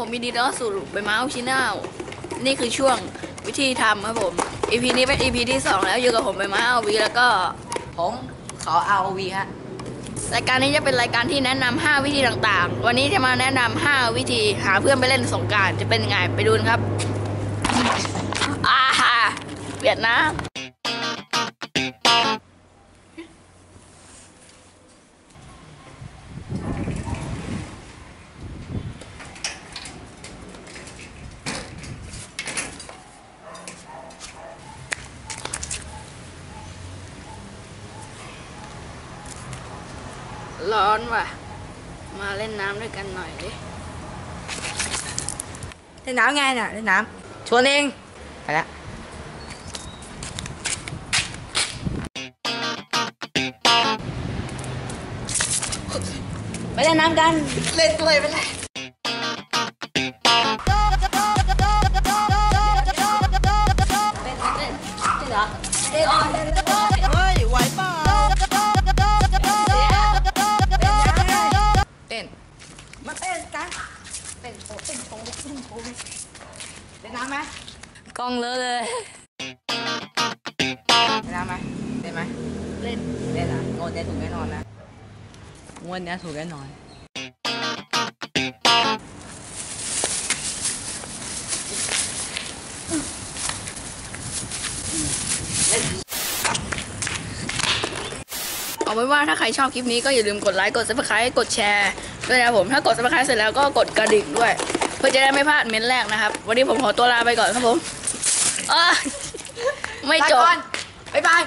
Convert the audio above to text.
ผมมีดีต้อนสู่ใบไม้ชิแนลนี่คือช่วงวิธีทำครับผม EP นี้เป็น EP ที่ 2 แล้วอยู่กับผมใบไม้อาวีแล้วก็ผมขอ ROV ฮะรายการนี้จะเป็นรายการที่แนะนำ5วิธีต่างๆ วันนี้จะมาแนะนำ5วิธีหาเพื่อนไปเล่นสงการจะเป็นยังไงไปดูนครับอ่าฮะเวียดนาม ร้อนว่ะ มาเล่นน้ำด้วยกันหน่อยดิเล่นน้ำไงน่ะเล่นน้ำชวนเอง ไปละไปเล่นน้ำกัน เล่นด้วยไปเลย เต้นโชว์เต้นโชว์เต้นโชว์เล่นน้ำไหมกล้องเลอะเลยเล่นน้ำไหมเล่นไหมเล่นเล่นอะงวดเนี้ยถูกแน่นอนนะงวดเนี้ยถูกแน่นอนเเอาไว้ว่าถ้าใครชอบคลิปนี้ก็อย่าลืมกดไลค์กดซับสไครต์กดแชร์ด้วยนะครับผมถ้ากดซับสไครต์เสร็จแล้วก็กดกระดิ่งด้วย เพื่อจะได้ไม่พลาดเม้นต์แรกนะครับ วันนี้ผมขอตัวลาไปก่อนครับผมไม่จบบ๊ายบาย